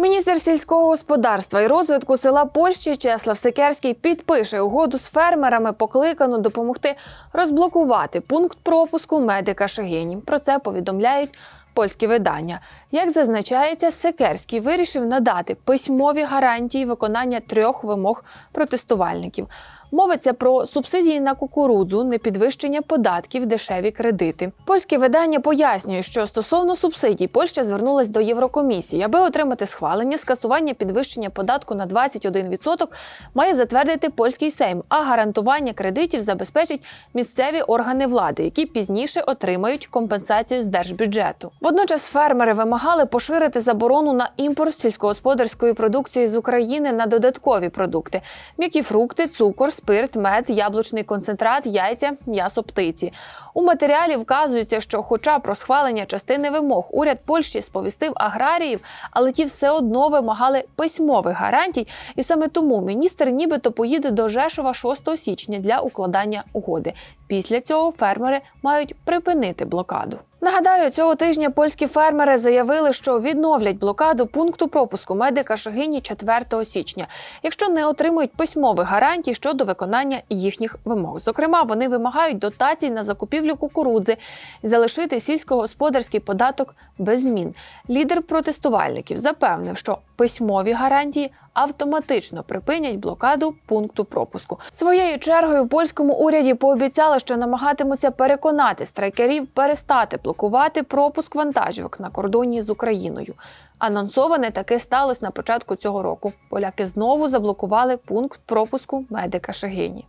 Міністр сільського господарства і розвитку села Польщі Чеслав Секерський підпише угоду з фермерами, покликану допомогти розблокувати пункт пропуску медика Шегині. Про це повідомляють польські видання. Як зазначається, Секерський вирішив надати письмові гарантії виконання трьох вимог протестувальників. Мовиться про субсидії на кукурудзу, непідвищення податків, дешеві кредити. Польське видання пояснює, що стосовно субсидій Польща звернулась до Єврокомісії, аби отримати схвалення, скасування підвищення податку на 21% має затвердити польський сейм, а гарантування кредитів забезпечить місцеві органи влади, які пізніше отримають компенсацію з держбюджету. Водночас фермери вимагали поширити заборону на імпорт сільськогосподарської продукції з України на додаткові продукти: м'які фрукти, цукор, спирт, мед, яблучний концентрат, яйця, м'ясо птиці. У матеріалі вказується, що, хоча про схвалення частини вимог уряд Польщі сповістив аграріїв, але ті все одно вимагали письмових гарантій, і саме тому міністр нібито поїде до Жешова 6 січня для укладання угоди. Після цього фермери мають припинити блокаду. Нагадаю, цього тижня польські фермери заявили, що відновлять блокаду пункту пропуску медика Шагині 4 січня, якщо не отримують письмових гарантій щодо виконання їхніх вимог. Зокрема, вони вимагають дотацій на закупівлю кукурудзи і залишити сільськогосподарський податок без змін. Лідер протестувальників запевнив, що письмові гарантії автоматично припинять блокаду пункту пропуску. Своєю чергою в польському уряді пообіцяли, що намагатимуться переконати страйкерів перестати блокувати пропуск вантажівок на кордоні з Україною. Анонсоване таки сталося на початку цього року. Поляки знову заблокували пункт пропуску медика Шегині.